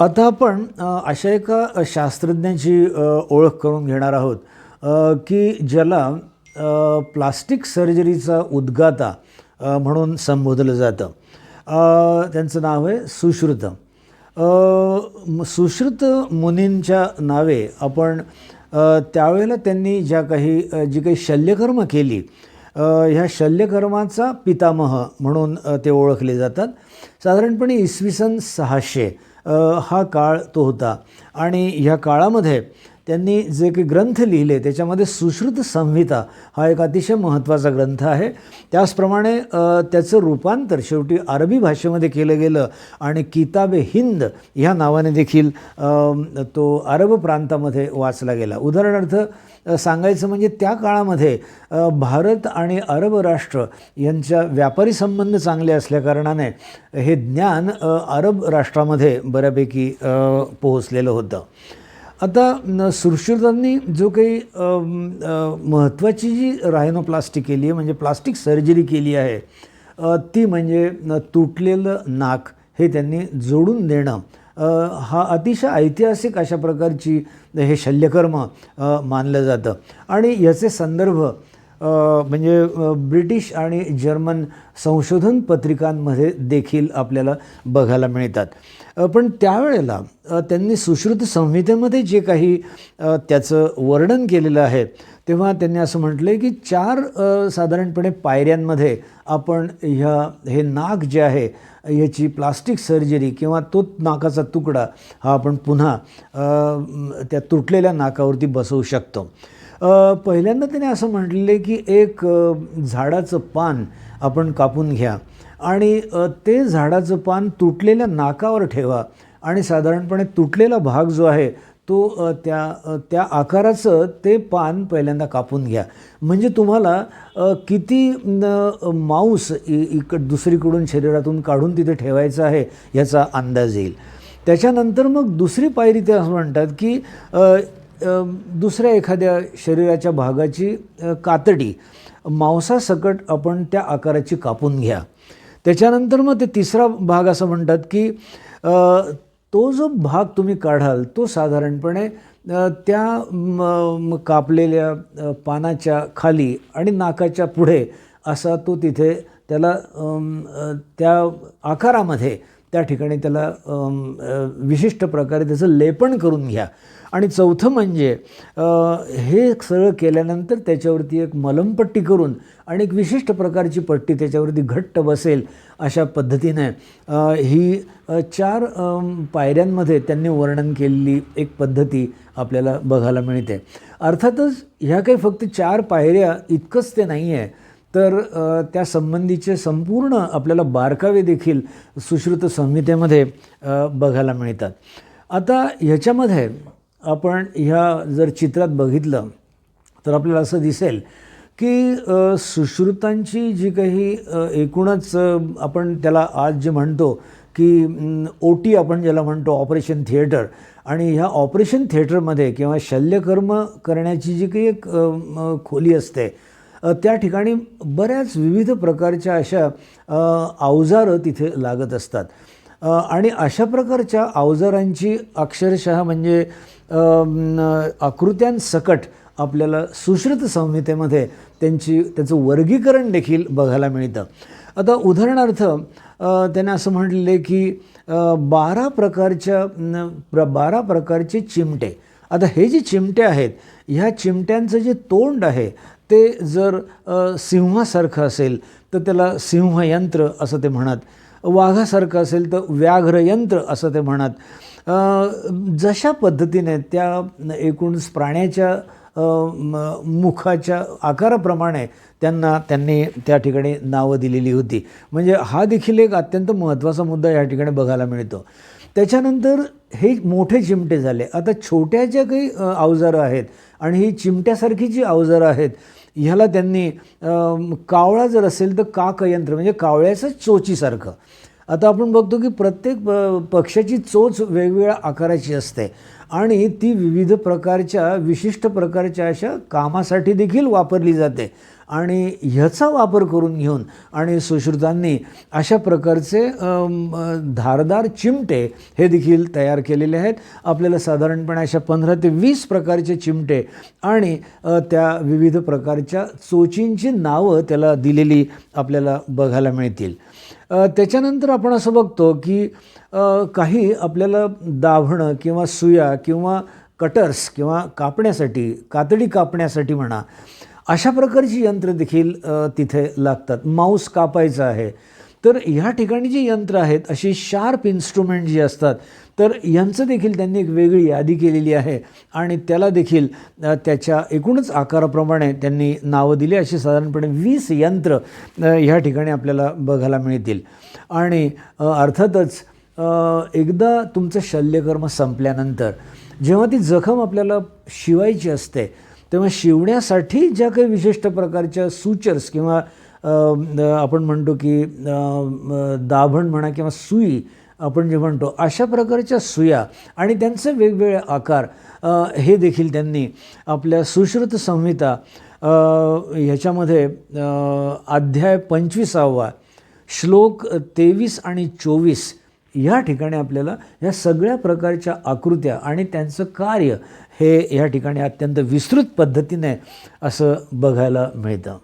आता आपण अशा एका शास्त्रज्ञाची ओळख करून घेणार आहोत की ज्याला प्लास्टिक सर्जरीचा उद्गाता म्हणून संबोधलं जातं. त्यांचं नाव आहे सुश्रुत. सुश्रुत मुनींच्या नावे आपण त्यावेळेला त्यांनी ज्या काही जी काही शल्यकर्म केली ह्या शल्यकर्माचा पितामह म्हणून ते ओळखले जातात. साधारणपणे इसवी सन सहाशे हा काळ तो होता. आणि ह्या काळामध्ये त्यांनी जे काही ग्रंथ लिहिले त्याच्यामध्ये सुश्रुत संहिता हा एक अतिशय महत्त्वाचा ग्रंथ आहे. त्याचप्रमाणे त्याचं रूपांतर शेवटी अरबी भाषेमध्ये केलं गेलं आणि किताबे हिंद ह्या नावाने देखील तो अरब प्रांतामध्ये वाचला गेला. उदाहरणार्थ सांगायचं म्हणजे त्या काळामध्ये भारत आणि अरब राष्ट्र यांच्या व्यापारी संबंध चांगले असल्याकारणाने हे ज्ञान अरब राष्ट्रामध्ये बऱ्यापैकी पोहोचलेलं होतं. आता न सुश्रुतांनी जो काही महत्त्वाची जी रायनोप्लास्टी केली आहे म्हणजे प्लास्टिक सर्जरी केली आहे ती म्हणजे तुटलेलं नाक हे त्यांनी जोडून देणं. हा अतिशय ऐतिहासिक अशा प्रकारची हे शल्यकर्म मानलं जातं. आणि याचे संदर्भ म्हणजे ब्रिटिश आणि जर्मन संशोधन पत्रिकांमध्ये देखील आपल्याला बघायला मिळतात. पण त्यावेळेला त्यांनी सुश्रुत संहितेमध्ये जे काही त्याचं वर्णन केलेलं आहे तेव्हा त्यांनी असं म्हटलं आहे की चार साधारणपणे पायऱ्यांमध्ये आपण ह्या हे नाक जे आहे याची प्लास्टिक सर्जरी किंवा तो नाकाचा तुकडा हा आपण पुन्हा त्या तुटलेल्या नाकावरती बसवू शकतो. पहिल्यांदा त्याने असं म्हटलेलं आहे की एक झाडाचं पान आपण कापून घ्या आणि ते झाडाचं पान तुटलेल्या नाकावर ठेवा आणि साधारणपणे तुटलेला भाग जो आहे तो त्या त्या आकाराचं ते पान पहिल्यांदा कापून घ्या. म्हणजे तुम्हाला किती मांस इ इकड दुसरीकडून शरीरातून काढून तिथे ठेवायचं आहे याचा अंदाज येईल. त्याच्यानंतर मग दुसरी पायरी ते असं म्हणतात की दुसऱ्या एखाद्या शरीराच्या भागाची कातडी मांसासकट आपण त्या आकाराची कापून घ्या. त्याच्यानंतर मग ते तिसरा भाग असं म्हणतात की तो जो भाग तुम्ही काढाल तो साधारणपणे त्या कापलेल्या पानाच्या खाली आणि नाकाच्या पुढे असा तो तिथे त्याला त्या आकारामध्ये त्या ठिकाणी त्याला विशिष्ट प्रकारे त्याचं लेपन करून घ्या. आणि चौथं म्हणजे हे सगळं केल्यानंतर त्याच्यावरती एक मलमपट्टी करून आणि एक विशिष्ट प्रकारची पट्टी त्याच्यावरती घट्ट बसेल अशा पद्धतीने ही चार पायऱ्यांमध्ये त्यांनी वर्णन केलेली एक पद्धती आपल्याला बघायला मिळते. अर्थातच ह्या काही फक्त चार पायऱ्या इतकंच ते नाही आहे तर त्या संबंधीचे संपूर्ण आपल्याला बारकावे देखील सुश्रुत संहितेमध्ये बघायला मिळतात. आता ह्याच्यामध्ये आपण ह्या जर चित्रात बघितलं तर आपल्याला असं दिसेल की सुश्रुतांची जी काही एकूणच आपण त्याला आज जे म्हणतो की ओ टी आपण ज्याला म्हणतो ऑपरेशन थिएटर आणि ह्या ऑपरेशन थिएटरमध्ये किंवा शल्यकर्म करण्याची जी काही एक खोली असते त्या ठिकाणी बऱ्याच विविध प्रकारच्या अशा अवजारं तिथे लागत असतात. आणि अशा प्रकारच्या अवजारांची अक्षरशः म्हणजे आकृत्यांसकट आपल्याला सुश्रुत संहितेमध्ये त्यांची त्याचं वर्गीकरण देखील बघायला मिळतं. आता उदाहरणार्थ त्याने असं म्हटले की बारा प्रकारच्या प्र बारा प्रकारचे चिमटे. आता हे जे चिमटे आहेत ह्या चिमट्यांचं जे तोंड आहे ते जर सिंहासारखं असेल तर त्याला सिंहयंत्र असं ते म्हणत. वाघासारखं असेल तर व्याघ्रयंत्र असं ते म्हणत. जशा पद्धतीने त्या एकूण प्राण्याच्या मुखाच्या आकाराप्रमाणे त्यांना त्यांनी त्या ठिकाणी नावं दिलेली होती. म्हणजे हा देखील एक अत्यंत महत्त्वाचा मुद्दा या ठिकाणी बघायला मिळतो. त्याच्यानंतर हे मोठे चिमटे झाले. आता छोट्या ज्या काही अवजारं आहेत आणि ही चिमट्यासारखी जी अवजारं आहेत ह्याला त्यांनी कावळा जर असेल तर काकयंत्र म्हणजे कावळ्याचं चोचीसारखं. आता आपण बघतो की प्रत्येक प पक्षाची चोच वेगवेगळ्या आकाराची असते आणि ती विविध प्रकारच्या विशिष्ट प्रकारच्या अशा कामासाठी देखील वापरली जाते. आणि ह्याचा वापर करून घेऊन आणि सुश्रुतांनी अशा प्रकारचे धारदार चिमटे हे देखील तयार केलेले आहेत. आपल्याला साधारणपणे अशा पंधरा ते वीस प्रकारचे चिमटे आणि त्या विविध प्रकारच्या चोचींची नावं त्याला दिलेली आपल्याला बघायला मिळतील. त्याच्यानंतर आपण असं बघतो की काही आपल्याला दाभणं किंवा सुया किंवा कटर्स किंवा कापण्यासाठी कातडी कापण्यासाठी म्हणा अशा प्रकारची यंत्र देखील तिथे लागतात. माऊस कापायचा आहे. तर ह्या ठिकाणी जी यंत्र आहेत अशी शार्प इन्स्ट्रुमेंट जी असतात तर यांचं देखील त्यांनी एक वेगळी यादी केलेली आहे. आणि त्याला देखील त्याच्या एकूणच आकाराप्रमाणे त्यांनी नावं दिली. अशी साधारणपणे वीस यंत्र ह्या ठिकाणी आपल्याला बघायला मिळतील. आणि अर्थातच एकदा तुमचं शल्यकर्म संपल्यानंतर जेव्हा ती जखम आपल्याला शिवायची असते तेव्हा शिवण्यासाठी ज्या काही विशिष्ट प्रकारच्या सूचर्स किंवा आपण म्हणतो की दाभण म्हणा किंवा सुई आपण जे म्हणतो अशा प्रकारच्या सुया आणि त्यांचे वेगवेगळे आकार हे देखील त्यांनी आपल्या सुश्रुत संहिता ह्याच्यामध्ये अध्याय पंचवीसावा श्लोक तेवीस आणि चोवीस या ठिकाणी आपल्याला या सगळ्या प्रकारच्या आकृत्या आणि त्यांचं कार्य हे या ठिकाणी अत्यंत विस्तृत पद्धतीने असं बघायला मिळतं.